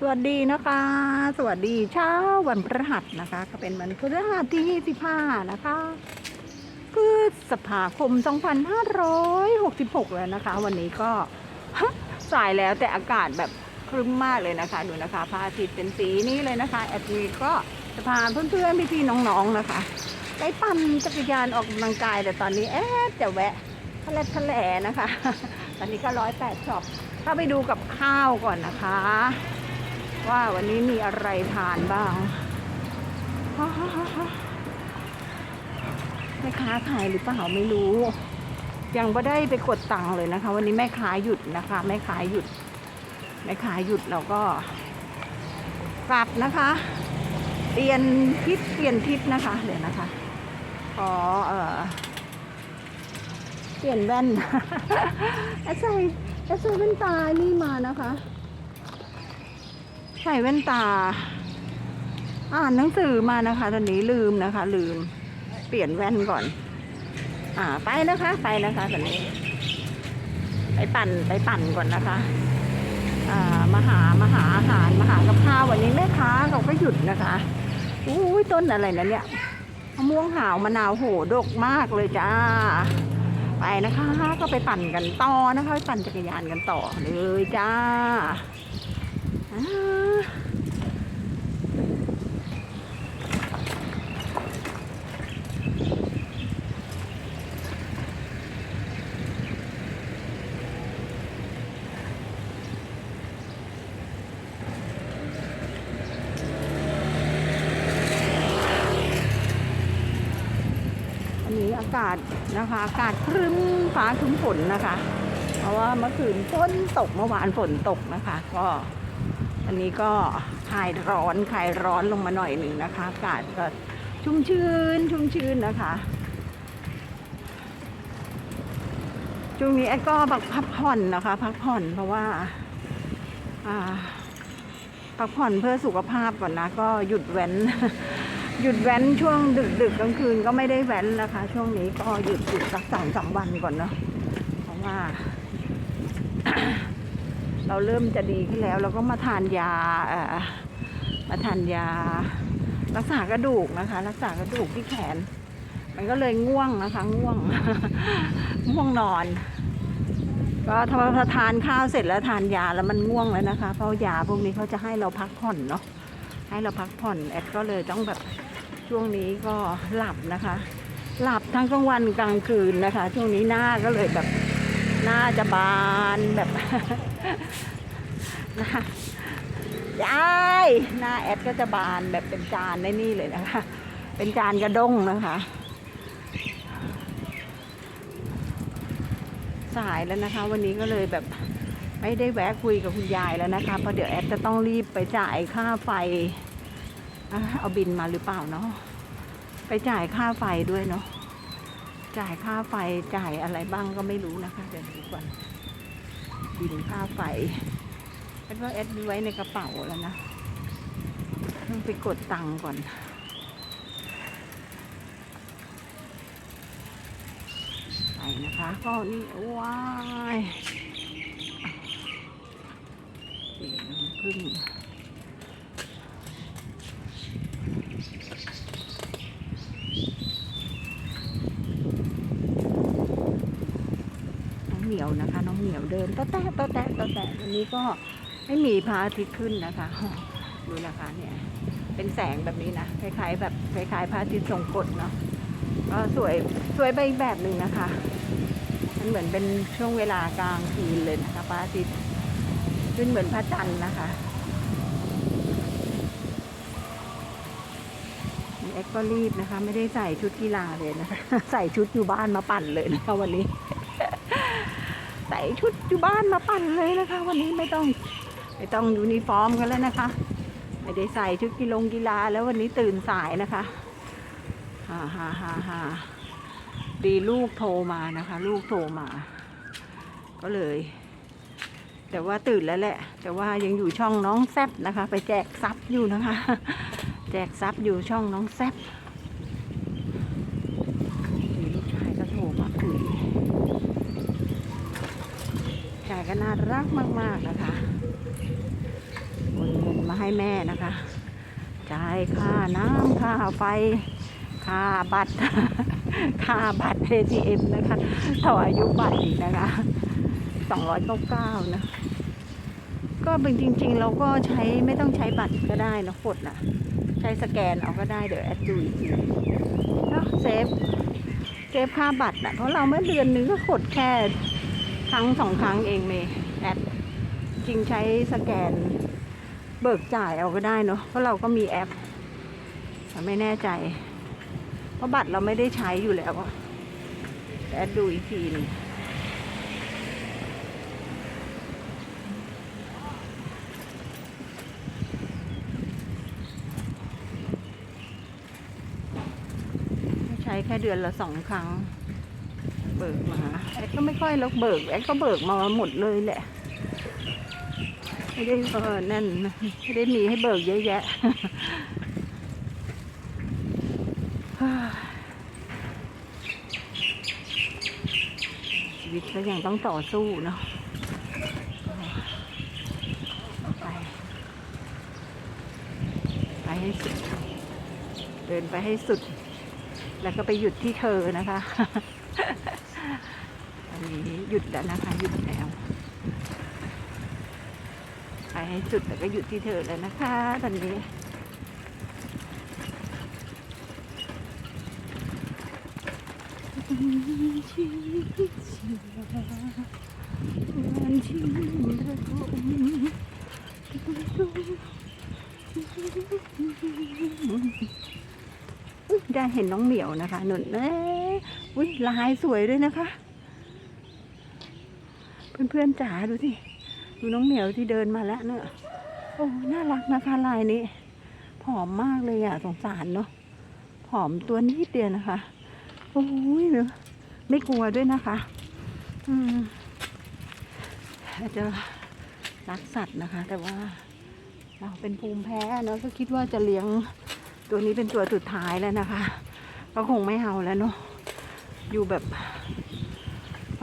สวัสดีนะคะ สวัสดีเช้าวันพฤหัสนะคะก็เป็นวันพฤหัสที่ 25 นะคะพฤษภาคม 2566 แล้วนะคะ วันนี้ก็สายแล้วแต่อากาศแบบครึ้มมากเลยนะคะ ดูนะคะพระอาทิตย์เป็นสีนี้เลยนะคะ แอดมินก็จะพาเพื่อนๆพี่ๆน้องๆนะคะไปปั่นจักรยานออกกำลังกายแต่ตอนนี้แอดจะแวะทะเลทะเลนะคะ ตอนนี้ก็ร้อยแปดช็อปเข้าไปดูกับข้าวก่อนนะคะ ว่าวันนี้มีอะไรทานบ้าง แม่ค้าขายหรือเปล่าไม่รู้ ยังไม่ได้ไปกดตังค์เลยนะคะ วันนี้แม่ค้าหยุดนะคะ แม่ค้าหยุด แม่ค้าหยุดเราก็ กลับนะคะ เปลี่ยนทิศเปลี่ยนทิศนะคะเดี๋ยวนะคะขอเอ่อเปลี่ยนแว่นแอดใส่แอดใส่แว่นตานี่มานะคะ ใส่แว่นตา อ่านหนังสือมานะคะ ตอนนี้ลืมนะคะ ลืม เปลี่ยนแว่นก่อน อ่า ไปนะคะ ไปนะคะตอนนี้ ไปปั่นไปปั่นก่อนนะคะ อ่ามาหามาหาอาหารมาหากับข้าววันนี้แม่ค้าเขาก็หยุดนะคะอุ้ยต้นอะไรนะเนี่ยมะม่วงหาวมะนาวโหดกมากเลยจ้า ไปนะคะ ก็ไปปั่นกันต่อนะคะ ไปปั่นจักรยานกันต่อเลยจ้า นี้อากาศนะคะอากาศครึ้มฟ้าครึ้มฝนนะคะ เพราะว่าเมื่อคืนฝนตกเมื่อวานฝนตกนะคะ ก็ อันนี้ก็คลายร้อนคลายร้อนลงมาหน่อยหนึ่งนะคะอากาศก็ชุ่มชื้นชุ่มชื้นนะคะช่วงนี้แอดก็พักผ่อนนะคะ พักผ่อนเพราะว่าพักผ่อนเพื่อสุขภาพก่อนนะก็หยุดแว้น หยุดแว้นช่วงดึกดึกกลางคืนก็ไม่ได้แว้นนะคะ ช่วงนี้ก็หยุดหยุดสักสองสามวันก่อนเนาะเพราะว่า เราเริ่มจะดีขึ้นแล้ว เราก็มาทานยาเออมาทานยา รักษากระดูกนะคะ รักษากระดูกที่แขน มันก็เลยง่วงนะคะ ง่วง ง่วงนอน ก็ถ้าทานข้าวเสร็จแล้วทานยาแล้วมันง่วงแล้วนะคะ เพราะยาพวกนี้เขาจะให้เราพักผ่อนเนาะให้เราพักผ่อนแอดก็เลยต้องแบบช่วงนี้ก็หลับนะคะ หลับทั้งกลางวันกลางคืนนะคะ ช่วงนี้หน้าก็เลยแบบ น้าจะบานแบบหน้ายายหน้าแอดก็จะบานแบบเป็นจานในนี่เลยนะคะ เป็นจานกระด้งนะคะ สายแล้วนะคะ วันนี้ก็เลยแบบไม่ได้แวะคุยกับคุณยายแล้วนะคะเพราะเดี๋ยวแอดจะต้องรีบไปจ่ายค่าไฟ เอาบินมาหรือเปล่าเนาะไปจ่ายค่าไฟด้วยเนาะ จ่ายค่าไฟจ่ายอะไรบ้างก็ไม่รู้นะคะเดี๋ยวดูก่อนบินค่าไฟแล้วก็แอดไว้ในกระเป๋าแล้วนะต้องไปกดตังค์ก่อนไปนะคะก็นี่ว้ายสีน้ำผึ้งน้อง ยวนะคะ น้องเหมียวเดินตะแตะตะแตะตะแตะวันนี้ก็ไม่มีพระอาทิตย์ขึ้นนะคะดูนะคะเนี่ย เป็นแสงแบบนี้นะคล้ายๆ แบบคล้ายๆพระอาทิตย์ทรงกฎเนาะก็สวยสวยไปอีกแบบหนึ่งนะคะ มันเหมือนเป็นช่วงเวลากลางคืนเลยนะคะพระอาทิตย์ขึ้นเหมือนพระจันทร์นะคะเอ็กก็รีบนะคะ ไม่ได้ใส่ชุดกีฬาเลยนะคะ ใส่ชุดอยู่บ้านมาปั่นเลยนะคะวันนี้ ชุดอยู่บ้านมาปั่นเลยนะคะ วันนี้ไม่ต้องไม่ต้องยูนิฟอร์มกันแล้วนะคะ ไม่ได้ใส่ชุดกีฬงกีฬาแล้ววันนี้ตื่นสายนะคะฮ่าฮ่าฮ่าฮ่าดีลูกโทรมานะคะ ลูกโทรมา ก็เลย แต่ว่าตื่นแล้วแหละ แต่ว่ายังอยู่ช่องน้องแซบนะคะ ไปแจกซับอยู่นะคะ แจกซับอยู่ช่องน้องแซบมีลูกชายก็โทรมาคุยชาย ก็น่ารักมาก ๆ นะคะคนงให้แม่นะคะ จ่ายค่าน้ำค่าไฟ ค่าบัตร ค่าบัตร ATM นะคะต่ออายุบัตรอีกนะคะ299นะ ก็เป็นจริง ๆ เราก็ใช้ไม่ต้องใช้บัตรก็ได้นะกดนะใช้สแกนเอาก็ได้เดี๋ยวแอดดูอีกทีเนาะเซฟเซฟค่าบัตรนะเพราะเราเมื่อเดือนนึงก็กดแค่ ครั้งสองครั้งเองเมย์แอดจริงใช้สแกน เบิกจ่ายเอาก็ได้เนาะเพราะเราก็มีแอปแต่ไม่แน่ใจ เพราะบัตรเราไม่ได้ใช้อยู่แล้วแอดดูอีกทีนึงใช้แค่เดือนละสองครั้ง เบิกมา แอดก็ไม่ค่อยลกเบิกแอดก็เบิกมาหมดเลยแหละ ไม่ได้เออนั่นไม่ได้มีให้เบิกเยอะแยะชีวิตก็ยังต้องต่อสู้เนาะไปไปให้สุด เดินไปให้สุด แล้วก็ไปหยุดที่เธอนะคะ ยุดแล้วนะคะหยุดแล้วไปให้สุดแต่ก็หยุดที่เธอแล้วนะคะ ตอนนี้ชีวิตชีวางานชีวิตระทมอุ๊ยได้เห็นน้องเหมียวนะคะหนุนเอ้ยลายสวยด้วยนะคะ เพื่อนๆจ๋าดูสิดูน้องเหมียวที่เดินมาแล้วเนี่ยโอ้น่ารักนะคะลายนี้ผอมมากเลยอะสงสารเนาะผอมตัวนิดเดียวนะคะโอ้ยเนอะไม่กลัวด้วยนะคะ อืมอาจจะรักสัตว์นะคะ แต่ว่าเราเป็นภูมิแพ้เนาะก็คิดว่าจะเลี้ยงตัวนี้เป็นตัวสุดท้ายแล้วนะคะ ก็คงไม่เอาแล้วเนาะอยู่แบบ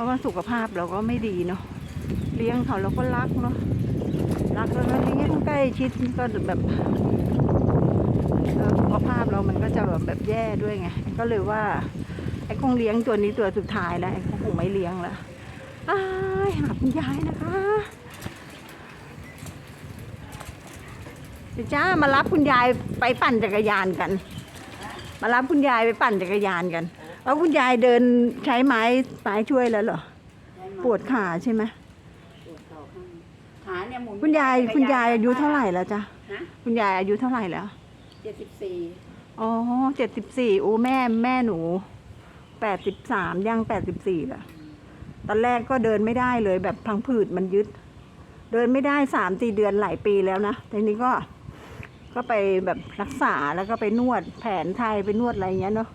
ราะว่าสุขภาพเราก็ไม่ดีเนาะเลี้ยงเขาเราก็รักเนาะรักแล้วก็เลี้ยงใกล้ชิดก็แบบสุขภาพเรามันก็จะแบบแบบแย่ด้วยไงก็เลยว่าไอ้คงเลี้ยงตัวนี้ตัวสุดท้ายแล้วไอ้คงไม่เลี้ยงแล้วอ้ายหาคุณยายนะคะจ้ามารับคุณยายไปปั่นจักรยานกัน มารับคุณยายไปปั่นจักรยานกัน แล้วคุณยายเดินใช้ไม้ไม้ช่วยแล้วเหรอ ปวดขาใช่ไหมขาเนี่ยหมุนคุณยายคุณยายอายุเท่าไหร่แล้วจ๊ะฮะคุณยายอายุเท่าไหร่แล้ว เจ็ดสิบสี่อ๋อเจ็ดสิบสี่โอ้แม่แม่หนูแปดสิบสามย่างแปดสิบสี่ละตอนแรกก็เดินไม่ได้เลยแบบพังผืดมันยึด เดินไม่ได้สามสี่เดือนหลายปีแล้วนะทีนี้ก็ ก็ไปแบบรักษาแล้วก็ไปนวดแผนไทยไปนวดอะไรเงี้ยเนาะ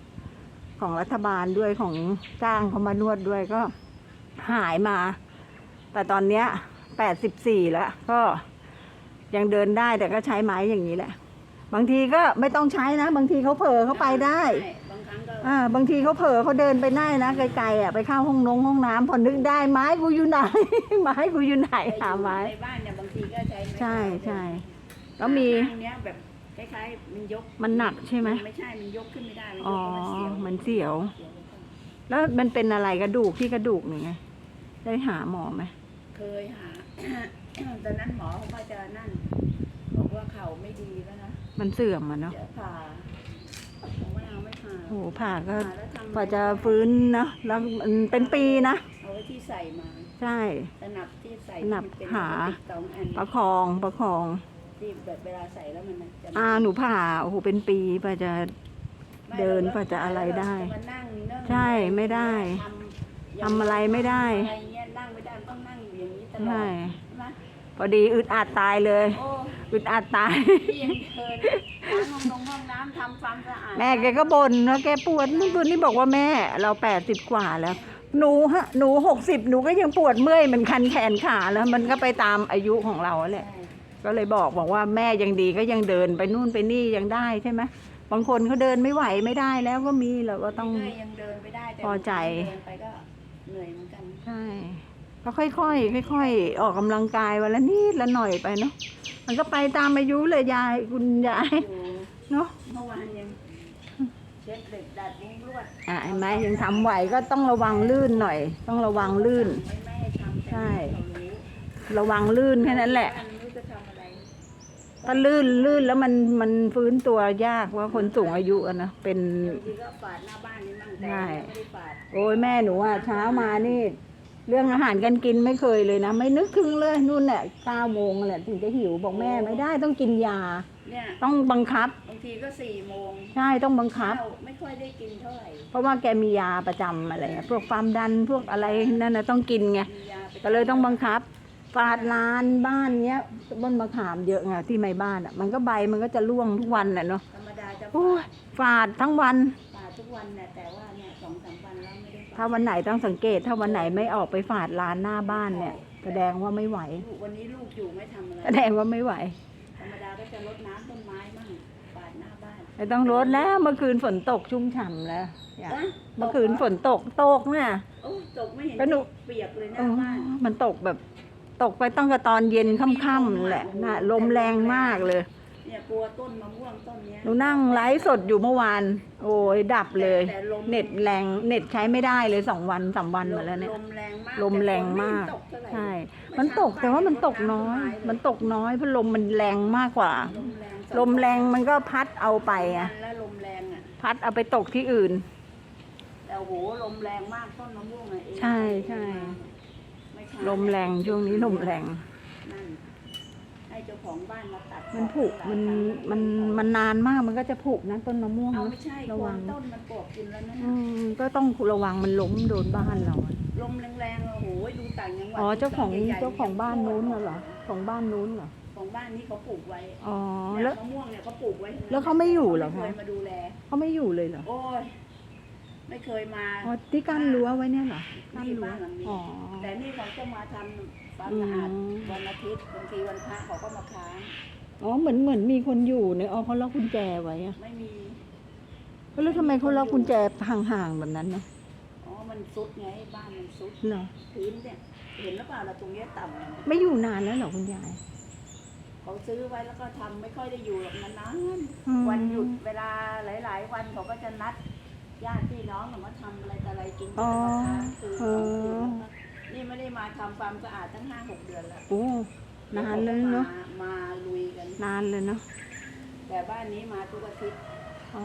ของรัฐบาลด้วยของจ้างเขามานวดด้วยก็หายมา แต่ตอนเนี้ยแปดสิบสี่แล้วก็ยังเดินได้แต่ก็ใช้ไม้อย่างนี้แหละ บางทีก็ไม่ต้องใช้นะ บางทีเขาเผลอเขาไปได้ใช่บางครั้งก็อ่าบางทีเขาเผลอเขาเดินไปได้นะไกลๆอะไปเข้าห้องนงห้องน้ำพอนึกได้ไม้กูอยู่ไหน ไม้กูอยู่ไหนหาไม้ ในบ้านเนี่ยบางทีก็ใช้ไม่ใช่ใช่แล้วมี ข้างเนี้ยแบบ คล้ายๆมันยกมันหนักใช่ไหมไม่ใช่ มันยกขึ้นไม่ได้ มันยอ๋อกแล้วมันเสียวมันเสียวเสียวไปก่อนแล้วมันเป็นอะไรกระดูกที่กระดูกหนึ่งไงได้หาหมอไหมเคยหา ตอนนั้นหมอเขาก็จะนั่นบอกว่าเข่าไม่ดีแล้วนะมันเสื่อมอะเนาะเดี๋ยวผ่าผมว่าเอาไม่ผ่าโอ้โหผ่าก็ผ่าแล้วทำกว่าจะฟื้นเนาะแล้วมันเป็นปีนะ เอาไว้ที่ใส่มา ใช่ สนับที่ใส่สนับที่เป็นหาพลสติกสองอัน ประคองประคอง ที่แบบเวลาใส่แล้วมันจะอ่าหนูผ่าโอ้โหเป็นปีกว่าจะไม่เดินรกว่าจะอะไรได้ จะมานั่งนึ่งใช่ไม่ได้ทำทำอะไรไม่ได้ อะไรเงี้ยนั่งไม่ได้ต้องนั่งอยู่อย่างนี้ตลอดใช่นะพอดีอึดอัดตายเลย โอ้อึดอัดตาย พี่ยังเดินล้างห้องนงห้องน้ำทำความสะอาดแม่แกก็บ่นว่าแกปวดนู่นปวดนี่บอกว่าแม่เราแปดสิบกว่าแล้ว หนูฮะหนูหกสิบหนูก็ยังปวดเมื่อยมันคันแขนขาแล้ว มันก็ไปตามอายุของเราแหละ ใช่ ก็เลยบอกบอกว่าแม่ยังดีก็ยังเดินไปนู่นไปนี่ยังได้ใช่ไหมบางคนเขาเดินไม่ไหวไม่ได้แล้วก็มีเราก็ต้องเรื่อยๆยังเดินไปได้แต่พอใจ เดินไปก็เหนื่อยเหมือนกัน ใช่ก็ค่อยๆค่อย ๆ ออกกำลังกายวันละนิดละหน่อยไปเนาะมันก็ไปตามอายุเลยยายคุณยายอยู่เนาะเมื่อวานยังเช็ดเหล็กดัดมุ้งลวดอะเห็นไหมยังทำไหวก็ต้องระวังลื่นหน่อย ต้องระวังลื่น ไม่ไม่ให้ทำแต่ใช่เขารู้ระวังลื่นแค่นั้นแหละบ้าไม่รู้จะทำอะไร ถ้าลื่นลื่นแล้วมันมันฟื้นตัวยากว่าคนสูงอายุอะนะเป็นบางทีก็ฝาดหน้าบ้านนี่มั่งแต่ใช่ไม่ได้ฝาดโอ้ยแม่หนูอะเช้ามานี่ เรื่องอาหารการกินไม่เคยเลยนะ ไม่นึกถึงเลยนู่นแหละเก้าโมงแหละถึงจะหิวบอกแม่ไม่ได้ต้องกินยา เนี่ยต้องบังคับ บางทีก็สี่โมงใช่ต้องบังคับ ข้าวไม่ค่อยได้กินเท่าไหร่เพราะว่าแกมียาประจำอะไรอะพวกความดันพวกอะไรนั่นนะต้องกินไงมียาไปก็เลยต้องบังคับ ฝาดลานบ้านเนี้ยต้นมะขามเยอะไงที่ในบ้านอะ มันก็ใบมันก็จะร่วงทุกวันแหละเนาะธรรมดาจะโอ้ยฝาดทั้งวัน ฝาดทุกวันเนี่ยแต่ว่าเนี่ยสองสามวันแล้วไม่ได้ฝาดถ้าวันไหนต้องสังเกต ถ้าวันไหนไม่ออกไปฝาดลานหน้าบ้านเนี่ย แสดงว่าไม่ไหว ลูกวันนี้ลูกอยู่ไม่ทำอะไรแสดงว่าไม่ไหว ธรรมดาก็จะรดน้ำต้นไม้มั่งฝาดหน้าบ้านไม่ต้องรดแล้วเมื่อคืนฝนตกชุ่มฉ่ำแล้วอย่าอ๊ะเมื่อคืนฝนตกตกเนี่ย โอ้ยตกไม่เห็นก็หนู เปียกเลยหเอน้าอบ้าน มันตกแบบ ตกไปตั้งแต่ตอนเย็นค่ำๆแหละน่ะลมแรงมากเลย เนี่ยกลัวต้นมะม่วงต้นเนี้ยหนูนั่งไลฟ์สดอยู่เมื่อวาน โอ้ยดับเลย แต่ลมเน็ตแรงเน็ตใช้ไม่ได้เลยสองวันสามวันมาแล้วเนี่ย ลมแรงมากลมแรงมาก แต่ฝนไตกเท่าไหร่ใช่ มันตกแต่ว่ามันตกน้อย มันตกน้อยเพราะลมมันแรงมากกว่า ลมแรงลมแรงมันก็พัดเอาไปอะอะแล้วลมแรงอะพัดเอาไปตกที่อื่น แต่โอ้โหลมแรงมากต้นมะม่วงอะเองใช่ใช่ไม่ใช่ ลมแรงช่วงนี้ลมแรงนั่นให้เจ้าของบ้านมาตัดมันผุมันมันมันนานมากมันก็จะผุนะต้นมะม่วงเอาเนไม่อะใช่ระกลัววังต้นมันปลวกกินแล้วนั่นอืน่ะมก็ต้องระวังมันล้มโดนบ้านเราอะ ลมแรงๆโอ้โหดูต่างจังหวัดอ๋อเจ้าของต้นใหญ่ๆเจ้าของบ้านนู้นน่ะเหรอของบ้านนู้นเหรอของบ้านนี้เขาปลูกไว้อ๋อเนี่ยแล้วมะม่วงเนี่ยเขาปลูกไว้แล้วเขาไม่อยู่เหรอคะ ไม่เคยมาดูแล เขาไม่อยู่เลยเหรอโอ้ย ไม่เคยมา อ๋อที่กั้นรั้วไว้เนี่ยเหรอกั้นนี่รั้วบ้านหลังนี้อ๋อ แต่นี่เขาจะมาทำความสะอาดอืมวันอาทิตย์บางทีวันพระเขาก็มาค้างอ๋อ เหมือนเหมือนมีคนอยู่เนี่ยอ๋อเขาล็อกกุญแจไว้อะไม่มี แล้วทำไมเขาล็อกกุญแจห่างๆแบบนั้นนะอ๋อ มันซุดไงบ้านมันซุดเหรอพื้นเนี่ยเห็นหรือเปล่าเราตรงเนี้ยต่ำเนี่ยไม่อยู่นานแล้วเหรอคุณยายเขาซื้อไว้แล้วก็ทำไม่ค่อยได้อยู่หรอกนานอืมๆวันหยุดเวลาหลาย ๆ วันเขาก็จะนัด ญาติพี่น้องมาทำอะไรแต่อะไรกินกันอ๋อคือเออนี่ไม่ได้มาทำความสะอาดตั้งห้าหกเดือนแล้วโอ้นานเลยเนาะมามาลุยกัน นานเลยเนาะแต่บ้านนี้มาทุกอาทิตย์อ๋อ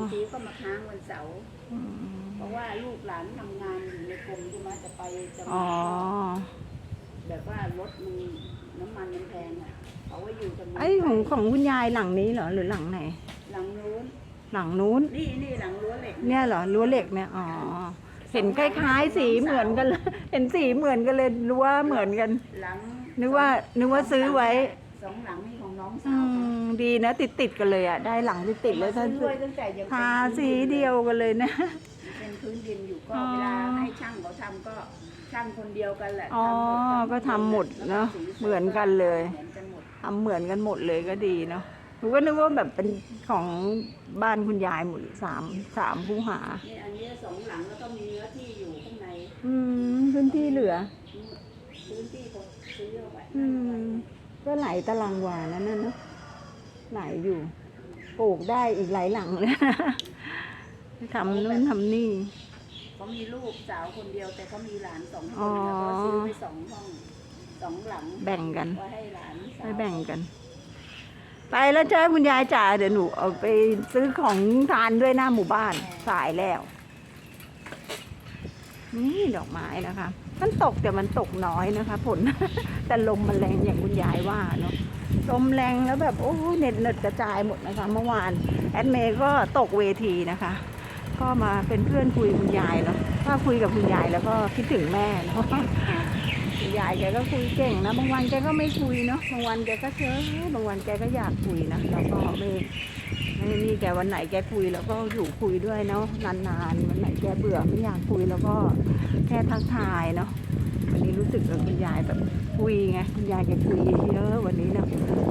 บางทีก็มาค้างวันเสาร์อืมเพราะว่าลูกหลานทำงานอยู่ในกรมใช่ไหมจะไปจะอ๋มาอแบบว่ารถมันน้ำมันมันแพงอะเขาว่าอยู่ตรงนี้ไอ้ของของคุณยายหลังนี้เหรอหรือหลังไหน หลังนู้น หลังนู้น นี่นี่หลังรั้วเหล็กเนี่ยเหรอรั้วเหล็กเนี่ยอ๋อเห็นคล้ายๆ สีเหมือนกันเลยเห็นสีเหมือนกันเลยรั้วเหมือนกัน หลังนึกว่านึกว่าซื้อไว้สองหลังนี่ของน้องอืสาวค่ะมดีนะติดติดๆกันเลยอะได้หลังติดติดๆเลยมาท่านซื้อไว้ตั้งแต่ยังเป็นทาสีเดียวกันเลยนะ เป็นพื้นดินอยู่ก็อ๋อเวลาให้ช่างเขาทำก็ช่างคนเดียวกันแหละอ๋อทำหมดก็ทำหมดเนอะแล้วสีเหมือนกันเลย เหมือนกันหมด ทำเหมือนกันหมดเลยก็ดีเนาะ หนูก็นึกว่าแบบเป็นของบ้านคุณยายหมดสามสามคูหานี่อันนี้สองหลังแล้วก็มีเนื้อที่อยู่ข้างในอืมพื้นที่เหลือ พื้นที่เขาซื้อเอาไว้อืม ก็หลายตารางวานั่นนะเนาะหลายอยู่ปลูกได้อีกหลายหลังเลยทำนู่นทำนี่ เขามีลูกสาวคนเดียวแต่เขามีหลานสองคอ๋อนแล้วก็ซื้อไปสองห้องสองหลังแบ่งกันไว้ให้หลานสาวไปแบ่งกัน ไปแล้วจ้าคุณยายจ๋าเดี๋ยวหนูเอาไปซื้อของทานด้วยหน้าหมู่บ้านสายแล้ว นี่ดอกไม้นะคะมันตกแต่มันตกน้อยนะคะฝนแต่ลมมันแรงอย่างคุณยายว่าเนาะลมแรงแล้วแบบโอ้เน็ตเน็ตกระจายหมดนะคะ เมื่อวานแอดเมย์ก็ตกเวทีนะคะ ก็มาเป็นเพื่อนคุยคุณยายเนาะถ้าคุยกับคุณยายแล้วก็คิดถึงแม่เนาะ ยายแกก็คุยเก่งนะ บางวันแกก็ไม่คุยเนาะ บางวันแกก็เฉยบางวันแกก็อยากคุยนะแล้วก็ไม่ไม่นี่แกวันไหนแกคุยแล้วก็อยู่คุยด้วยเนาะนานๆวันไหนแกเบื่อไม่อยากคุยแล้วก็แค่ทักทายเนาะวันนี้รู้สึกกับคุณยายแบบคุยไงคุณยายแกคุยเยอะวันนี้เนาะ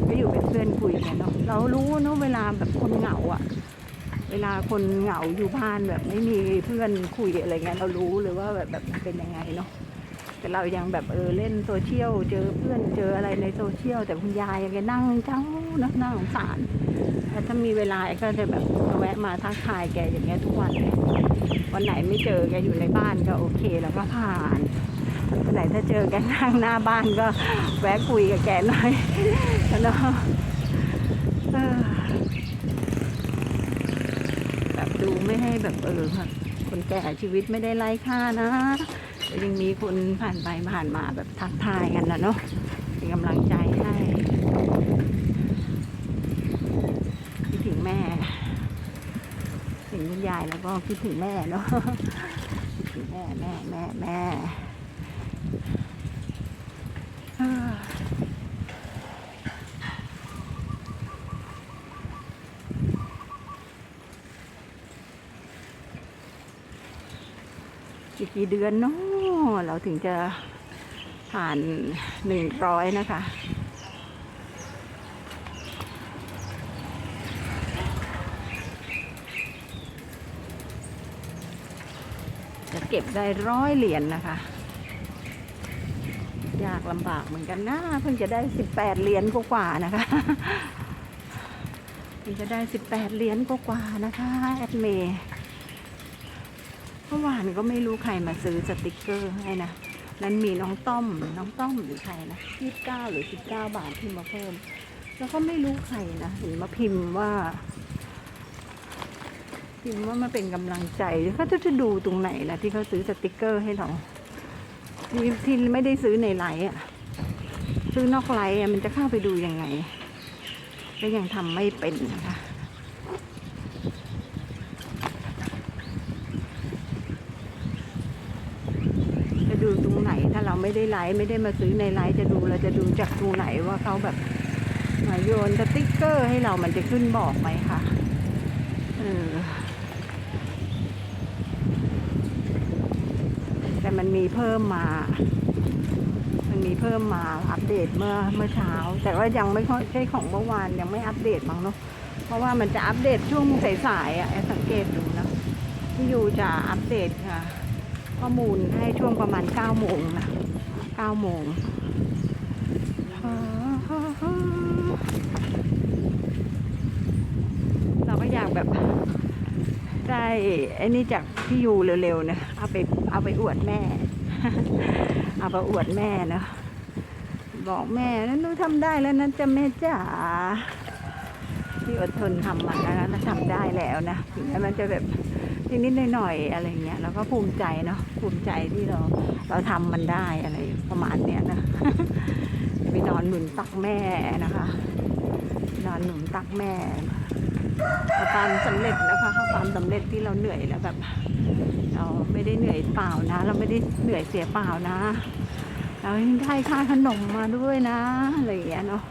ก็อยู่เป็นเพื่อนคุยกันเนาะเรารู้เนาะเวลาแบบคนเหงาอะเวลาคนเหงาอยู่บ้านแบบไม่มีเพื่อนคุยอะไรเงี้ยเรารู้เลยว่าแบบแบบมันเป็นยังไงเนาะ แต่เรายังแบบเออเล่นโซเชียลเจอเพื่อนเจออะไรในโซเชียลแต่คุณยายแกนั่งเจ้านะน่าสงสารแต่ถ้ามีเวลาก็จะแบบมาแวะมาทักทายแกอย่างเงี้ยทุกวันวันไหนไม่เจอแกอยู่ในบ้านก็โอเคแล้วก็ผ่านวันไหนถ้าเจอแกนั่งหน้าบ้านก็แวะคุยกับแกหน่อยแล้วแบบดูไม่ให้แบบเออคนแก่ชีวิตไม่ได้ไร้ค่านะ ยังมีคนผ่านไปผ่านมาแบบทักทายกันนะเนาะเป็นกำลังใจให้คิดถึงแม่คิดถึงคุณยายแล้วก็คิดถึงแม่เนาะคิดถึงแม่แม่แม่แม่เอออีกกี่เดือนเนาะ เราถึงจะผ่านหนึ่งร้อยนะคะจะเก็บได้ร้อยเหรียญนะคะ ยากลำบากเหมือนกันนะเพิ่งจะได้สิบแปดเหรียญกว่าๆนะคะเพิ่งจะได้สิบแปดเหรียญกว่าๆนะคะแอดเมย์ เมื่อวานก็ไม่รู้ใครมาซื้อสติกเกอร์ให้นะ นั้นมีน้องต้อม น้องต้อมหรือใครนะยี่สิบเก้าหรือสิบเก้าบาทที่มาเพิ่ม แล้วก็ไม่รู้ใครนะเห็นมาพิมพ์ว่า พิมพ์ว่ามาเป็นกำลังใจเขาจะจะดูตรงไหนล่ะที่เขาซื้อสติกเกอร์ให้เราที่ที่ไม่ได้ซื้อในไลน์อะ ซื้อนอกไลน์มันจะเข้าไปดูยังไง ก็ยังทำไม่เป็นนะคะดูตรง ไม่ได้ไลฟ์ไม่ได้มาซื้อในไลฟ์จะดูเราจะดูจากตรงไหนว่าเขาแบบมาโยนสติ๊กเกอร์ให้เรามันจะขึ้นบอกไหมคะเออแต่มันมีเพิ่มมา มันมีเพิ่มมาอัปเดตเมื่อเมื่อเช้า แต่ว่ายังไม่ค่อยใช่ของเมื่อวานยังไม่อัปเดตมั้งเนาะเพราะว่ามันจะอัปเดตช่วงสายๆอะแอสังเกตดูนะที่อยู่จะอัปเดตค่ะ ข้อมูลให้ช่วงประมาณ9โมงนะ 9โมงเราก็อยากแบบ ได้ไอ้นี่จากพี่ยูเร็วๆนะเอาไปเอาไปอวดแม่ เอาไปอวดแม่เนอะบอกแม่นั้นหนูทำได้แล้วนะจะแม่จ๋าที่อดทนทำมาแล้วนะทำได้แล้วนะถึงแม้มันจะแบบ นิดๆหน่อยๆอะไรเงี้ยเราก็ภูมิใจเนาะภูมิใจที่เราเราทำมันได้อะไรประมาณเนี้ยนะไปนอนหนุนตักแม่นะคะ นอนหนุนตักแม่ความสำเร็จนะคะความสำเร็จที่เราเหนื่อยแล้วแบบ เราไม่ได้เหนื่อยเปล่านะ เราไม่ได้เหนื่อยเสียเปล่านะเราได้ค่าขนมมาด้วยนะอะไรอย่างเงี้ยเนาะ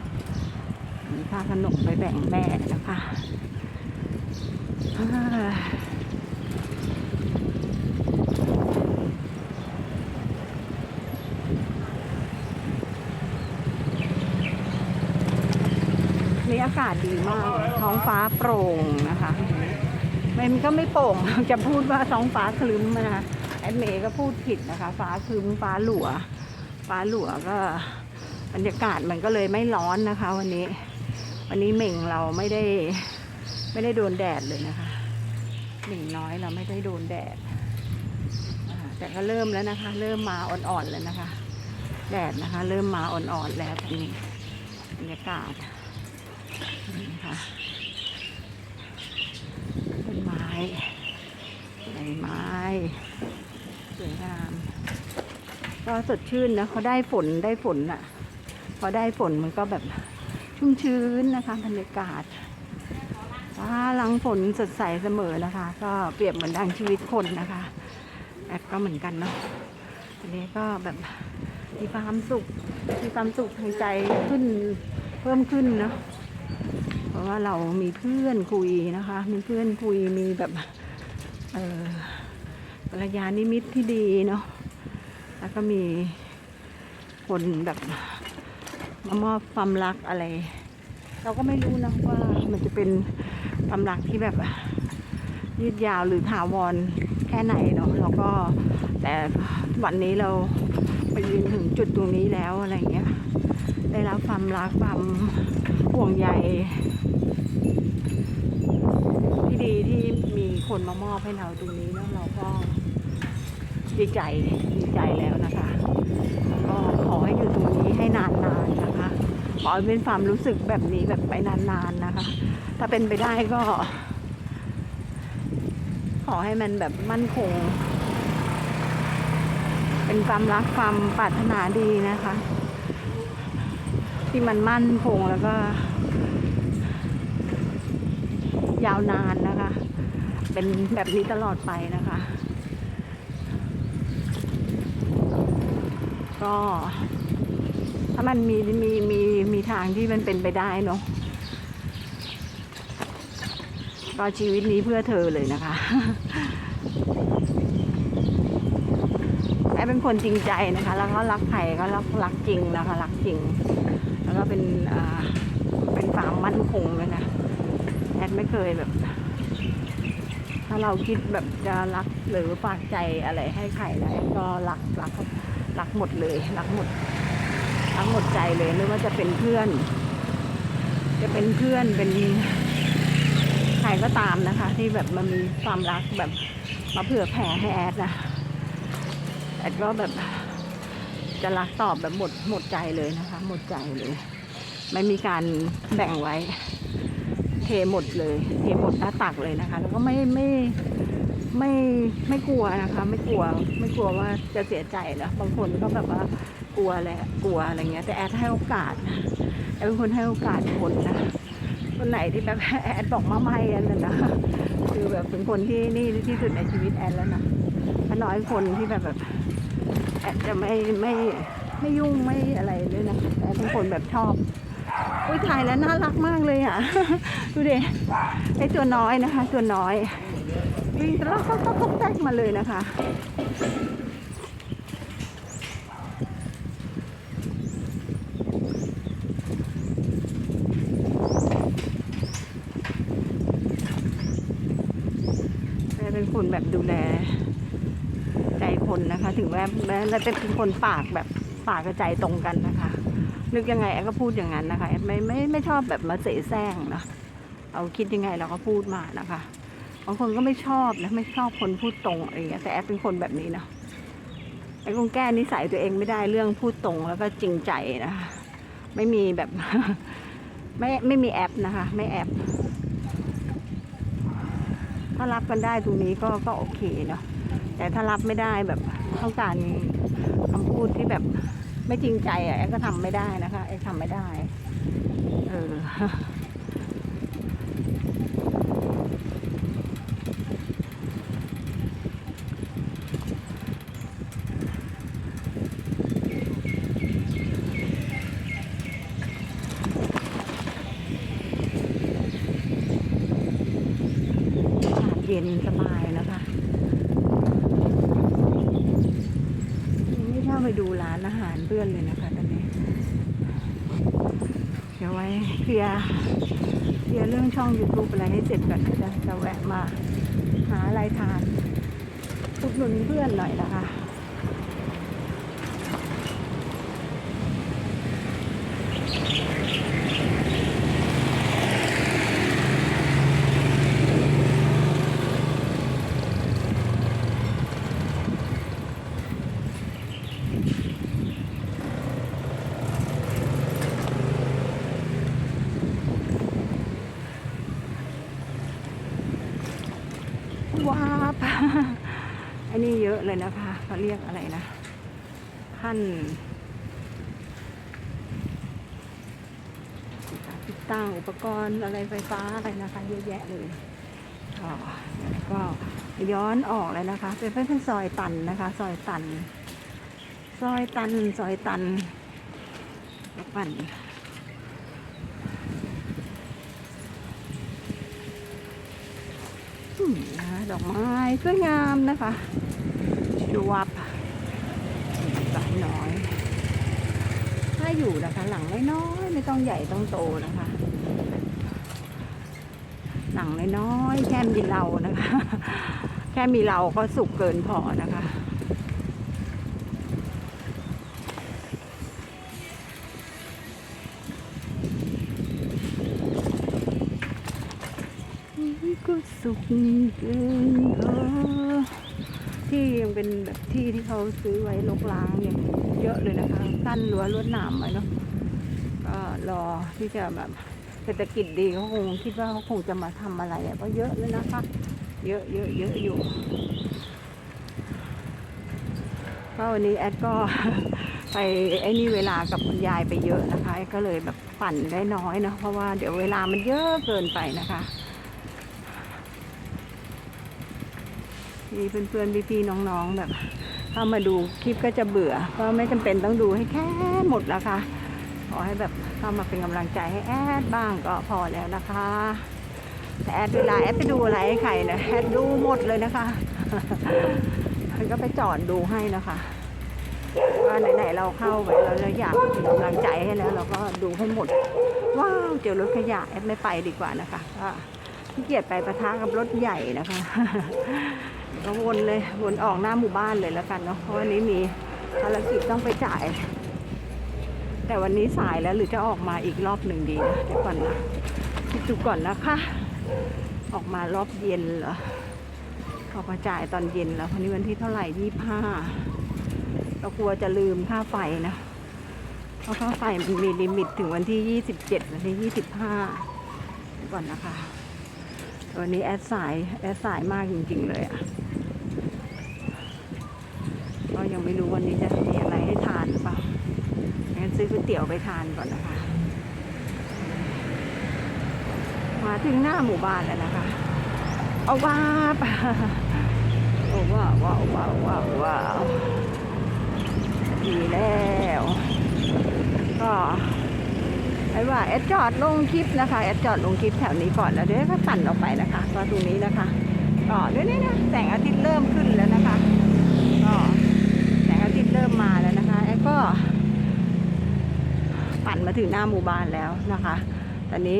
ค่าขนมไปแบ่งแม่นะคะเอ้ย นี่อากาศดีมาก ท้องฟ้าโปร่งนะคะ มันก็ไม่โปร่ง จะพูดว่าท้องฟ้าคลึ้มนะคะแอดเมย์ก็พูดผิดนะคะ ฟ้าคลึ้มฟ้าหลัว ฟ้าหลัวก็บรรยากาศมันก็เลยไม่ร้อนนะคะ วันนี้ วันนี้เหม่งเราไม่ได้ไม่ได้โดนแดดเลยนะคะเหม่งน้อยเราไม่ได้โดนแดดแต่ก็เริ่มแล้วนะคะ เริ่มมาอ่อนๆแล้วนะคะ แดดนะคะ เริ่มมาอ่อนๆแล้วตอนนี้บรรยากาศ นี่ค่ะต้นไม้ใบไม้สวยงามก็สดชื่นนะเขาได้ฝนได้ฝนอะ พอได้ฝนมันก็แบบชุ่มชื้นนะคะบรรยากาศฟ้าหลังฝนสดใสเสมอนะคะ ก็เปรียบเหมือนดังชีวิตคนนะคะแอบก็เหมือนกันเนาะอันนี้ก็แบบมีความสุขมีความสุขทางใจขึ้นเพิ่มขึ้นเนาะ เพราะว่าเรามีเพื่อนคุยนะคะ มีเพื่อนคุยมีแบบเออภรรยานิมิตที่ดีเนาะแล้วก็มีคนแบบมามอบความรักอะไร เราก็ไม่รู้นะว่ามันจะเป็นความรักที่แบบยืดยาวหรือถาวรแค่ไหนเนาะเราก็แต่วันนี้เราไปยืนถึงจุดตรงนี้แล้วอะไรเงี้ยได้รับความรักความ ห่วงใยที่ดีที่มีคนมามอบให้เราตรงนี้แล้วเราก็ดีใจดีใจแล้วนะคะก็ขอให้อยู่ตรงนี้ให้นานๆนะคะ ขอให้เป็นความรู้สึกแบบนี้แบบไปนานๆนะคะ ถ้าเป็นไปได้ก็ ขอให้มันแบบมั่นคง เป็นความรักความปรารถนาดีนะคะ ที่มันมั่นคงแล้วก็ ยาวนานนะคะ เป็นแบบนี้ตลอดไปนะคะ ก็ถ้ามันมีมีมีมีทางที่มันเป็นไปได้เนาะก็ชีวิตนี้เพื่อเธอเลยนะคะแอเป็นคนจริงใจนะคะ แล้วก็รักใครก็รักรักจริงนะคะ รักจริง ก็เป็นอ่าเป็นความมั่นคงเลยนะแอดไม่เคยแบบ ถ้าเราคิดแบบจะรักหรือฝากใจอะไรให้ใครนะแอดก็รักรักรักหมดเลยรักหมดรักหมดใจเลยไม่ว่าจะเป็นเพื่อน จะเป็นเพื่อนเป็นใครก็ตามนะคะ ที่แบบมันมีความรักแบบมาเผื่อแผ่ให้แอดนะแอดก็แบบ จะรักตอบแบบหมดหมดใจเลยนะคะ หมดใจเลย ไม่มีการแบ่งไว้ เทหมดเลย เทหมดหน้าตักเลยนะคะ แล้วก็ไม่ไม่ไม่ไม่กลัวนะคะ ไม่กลัวไม่กลัวว่าจะเสียใจนะบางคนก็แบบว่ากลัวแหละกลัวอะไรเงี้ย แต่แอดให้โอกาสแอดเป็นคนให้โอกาสคนนะคนไหนที่แบบแอดบอกมาไม่อันนั้นนะคือแบบเป็นคนที่นี่ที่สุดในชีวิตแอดแล้วนะน้อยคนที่แบบแบบ แอดจะไม่ไม่ไม่ยุ่งไม่อะไรเลยนะแต่เป็นคนแบบชอบอุ้ยถ่ายแล้วน่ารักมากเลยอะ ดูเดิไอตัวน้อยนะคะ ตัวน้อย วิ่งตะลักต๊อกตอกตอกแตกมาเลยนะคะแม่เป็นคนแบบดูแล คนนะคะ ถึงแม้แม้เราจะเป็นคนปากแบบปากกับใจตรงกันนะคะ นึกยังไงแอดก็พูดอย่างนั้นนะคะไม่ไม่ไม่ชอบแบบมาเสแสร้งนะเราคิดยังไงเราก็พูดมานะคะบางคนก็ไม่ชอบนะไม่ชอบคนพูดตรงอะไรเงี้ยแต่แอดเป็นคนแบบนี้นะแอดคงแก้นิสัยตัวเองไม่ได้เรื่องพูดตรงแล้วก็จริงใจนะคะไม่มีแบบ ไม่ไม่มีแอปนะคะ ไม่แอป ถ้ารับกันได้ตรงนี้ก็ก็โอเคเนาะ แต่ถ้ารับไม่ได้แบบต้องการคำพูดที่แบบไม่จริงใจอะแอนก็ทำไม่ได้นะคะแอนทำไม่ได้ เออเย็นสบายนะคะ ไปดูร้านอาหารเพื่อนเลยนะคะตอนนี้ เดี๋ยวไว้เคลียร์เคลียร์เรื่องช่อง YouTube อะไรให้เสร็จก่อนจะจะแวะมาหาอะไรทานอุดหนุนเพื่อนหน่อยนะคะ ว้าบ อันนี้เยอะเลยนะคะเขาเรียกอะไรนะั้นติดตั้งอุปกรณ์อะไรไฟฟ้าอะไรนะคะเยอะแยะเลยก็ก็ย้อนออกเลยนะคะ เป็นเป็นซอยตันนะคะ ซอยตัน ซอยตัน ซอยตันปั่นดอกไม้สวยงามนะคะดูวับังน้อย ถ้าอยู่นะคะ หลังไม่น้อยไม่ต้องใหญ่ต้องโตนะคะ หลังน้อยแค่มีเรานะคะ แค่มีเราก็สุกเกินพอนะคะก็สุขเกินพอ เป็นแบบที่ที่เขาซื้อไว้ลกล้างยังเยอะเลยนะคะกั้นรั้วลวดหนามไว้เนาะก็รอที่จะแบบเศรษฐกิจดีเขาคงคิดว่าเขาคงจะมาทำอะไรอะก็เยอะเลยนะคะ เยอะเยอะเยอะอยู่ก็วันนี้แอดก็ไปไอ้นี่เวลากับคุณยายไปเยอะนะคะ ก็เลยแบบปั่นได้น้อยเนะเพราะว่าเดี๋ยวเวลามันเยอะเกินไปนะคะ มีเพื่อนๆพี่ๆน้องๆแบบเข้ามาดูคลิปก็จะเบื่อ ก็ไม่จำเป็นต้องดูให้แค่หมดแล้วค่ะขอให้แบบเข้ามาเป็นกำลังใจให้แอดบ้างก็พอแล้วนะคะแต่แอดเวลาแอดไปดูอะไรให้ใครนะแอดดูหมดเลยนะคะมันก็ไปจอดดูให้นะคะว่าไหนๆเราเข้าไปแล้วเราอยากเป็นกำลังใจให้แล้ว เราก็ดูให้หมด ว้าวเจอรถขยะแอดไม่ไปดีกว่านะคะก็ขี้เกียจไปประทะกับรถใหญ่นะคะ ก็วนเลยวนออกหน้าหมู่บ้านเลยแล้วกันเนาะเพราะวันนี้มีภารกิจต้องไปจ่าย แต่วันนี้สายแล้วหรือจะออกมาอีกรอบหนึ่งดีนะเดี๋ยวก่อนนะคิดดูก่อนนะคะ ออกมารอบเย็นเหรอออกมาจ่ายตอนเย็นแล้ววันนี้วันที่เท่าไหร่ยี่ห้าเรากลัวจะลืมค่าไฟนะเพราะค่าไฟมันมีลิมิตถึงวันที่ยี่สิบเจ็ดวันที่ยี่สิบห้าก่อนนะคะ วันนี้แอดสายแอดสายมากจริง ๆ เลยอะ่ะ ก็ยัง ไม่รู้วันนี้จะมีอะไรให้ทานหรือเปล่า งั้นซื้อก๋วยเตี๋ยวไปทานก่อนนะคะ มาถึงหน้าหมู่บ้านแล้วนะคะ เอาว้าบโอ้ว้าวว้าวว้าวว้าวว้าวดีแล้ว ก็ไอ้ว่าแอดจอดลงคลิปนะคะแอดจอดลงคลิปแถวนี้ก่อนแล้วเดี๋ยวก็สั่นออกไปนะคะก็ตรงนี้นะคะก็เดี๋ยวนี้นะแสงอาทิตย์เริ่มขึ้นแล้วนะคะ ก็แสงอาทิตย์เริ่มมาแล้วนะคะแอดก็ ปั่ นมาถึงหน้าหมู่บ้านแล้วนะคะ ตอนนี้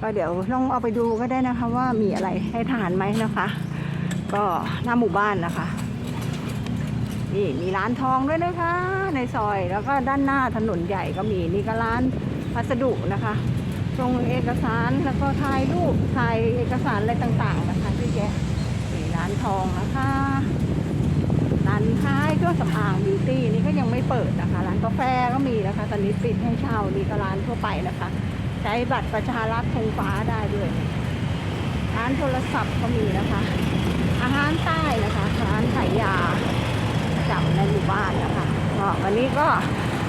ก็เดี๋ยวลองเอาไปดูก็ได้นะคะว่ามีอะไรให้ทานไหมนะคะ ก็หน้าหมู่บ้านนะคะนี่มีร้านทองด้วยนะคะ ในซอยแล้วก็ด้านหน้าถนนใหญ่ก็มีนี่ก็ร้านพัสดุนะคะส่งเอกสารแล้วก็ถ่ายรูปถ่ายเอกสารอะไรต่างๆนะคะเยอะแยะนี่ร้านทองนะคะร้านค้ายเครื่องสำอางบิวตี้นี่ก็ยังไม่เปิดนะคะ ร้านกาแฟก็มีนะคะ ตอนนี้ปิดให้เช่านี่ก็ร้านทั่วไปนะคะ ใช้บัตรประชารัฐธงฟ้าได้ด้วย ร้านโทรศัพท์ก็มีนะคะ อาหารใต้นะคะ ร้านขายยาประจำในหมู่บ้านนะคะก็วันนี้ก็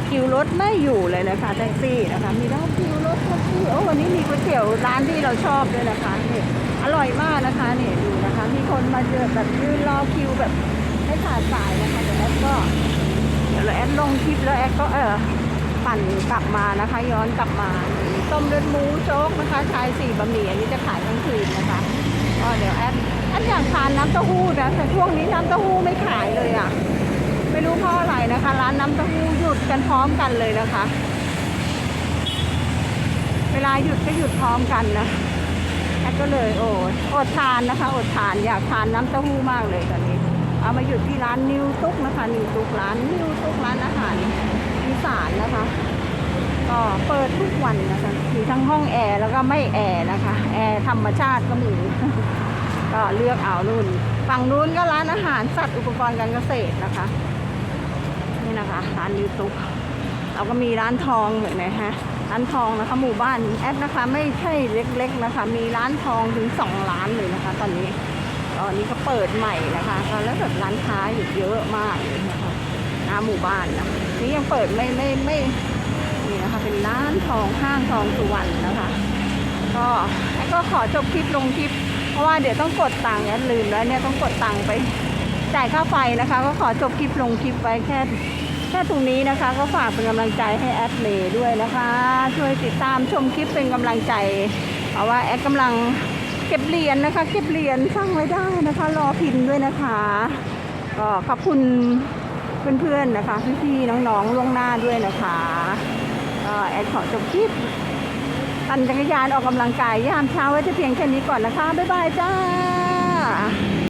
คิวรถไม่อยู่เลยนะคะแท็กซี่นะคะ มีทั้งคิวรถแท็กซี่โอ้วันนี้มีก๋วยเตี๋ยวร้านที่เราชอบด้วยนะคะนี่อร่อยมากนะคะนี่ดูนะคะ มีคนมาเจอแบบยืนรอคิวแบบไม่ขาดสายนะคะเดี๋ยวแอดก็เดี๋ยวแอดลงคลิปแล้วแอดก็เออ ปั่นกลับมานะคะ ย้อนกลับมา ต้มเลือดหมูโจ๊กนะคะชายสี่บะหมี่อันนี้จะขายกลางคืนนะคะก็เดี๋ยวแอดแอดอยากทานน้ำเต้าหู้นะแต่ช่วงนี้น้ำเต้าหู้ไม่ขายเลยอะไม่รู้เพราะอะไรนะคะ ร้านน้ำเต้าหู้หยุดกันพร้อมกันเลยนะคะ เวลาหยุดก็หยุดพร้อมกันนะแอดก็เลยโอ้อดทานนะคะอดทานอยากทานน้ำเต้าหู้มากเลยตอนนี้ เอามาหยุดที่ร้านนิวตุ๊กนะคะนิวตุ๊กร้านนิวตุ๊กร้านอาหาร อีสานนะคะ ก็เปิดทุกวันนะคะ มีทั้งห้องแอร์แล้วก็ไม่แอร์นะคะ แอร์ธรรมชาติก็มี ก็เลือกเอารุ่น ฝั่งนู้นก็ร้านอาหารสัตว์อุปกรณ์การเกษตรนะคะ นี่นะคะร้านนิวตุ๊กเราก็มีร้านทองเห็นไหมฮะร้านทองนะคะ หมู่บ้านแอดนะคะ ไม่ใช่เล็ก ๆนะคะ มีร้านทองถึงสองร้านเลยนะคะ ตอนนี้ตอนนี้ก็เปิดใหม่นะคะแล้วแบบร้านค้าอยู่เยอะมากเลยนะคะหน้าหมู่บ้านนะ นี่ยังเปิดไม่ไม่ไม่นี่นะคะเป็นร้านทองห้างทองสุวรรณนะคะ ก็แอดก็ขอจบคลิปลงคลิป เพราะว่าเดี๋ยวต้องกดตังค์แอดลืมแล้วเนี่ยต้องกดตังค์ไปจ่ายค่าไฟนะคะ ก็ขอจบคลิปลงคลิปไว้แค่แค่ตรงนี้นะคะ ก็ฝากเป็นกำลังใจให้แอดเมย์ด้วยนะคะ ช่วยติดตามชมคลิปเป็นกำลังใจ เพราะว่าแอดกำลังเก็บเหรียญนะคะ เก็บเหรียญสร้างไว้ได้นะคะ รอพิมพ์ด้วยนะคะก็ขอบคุณ เพื่อนๆนะคะ พี่ๆน้องๆล่วงหน้าด้วยนะคะก็แอดขอจบคลิปปั่นจักรยานออกกำลังกายยามเช้าไว้จะเพียงแค่นี้ก่อนนะคะ บ๊ายบายจ้า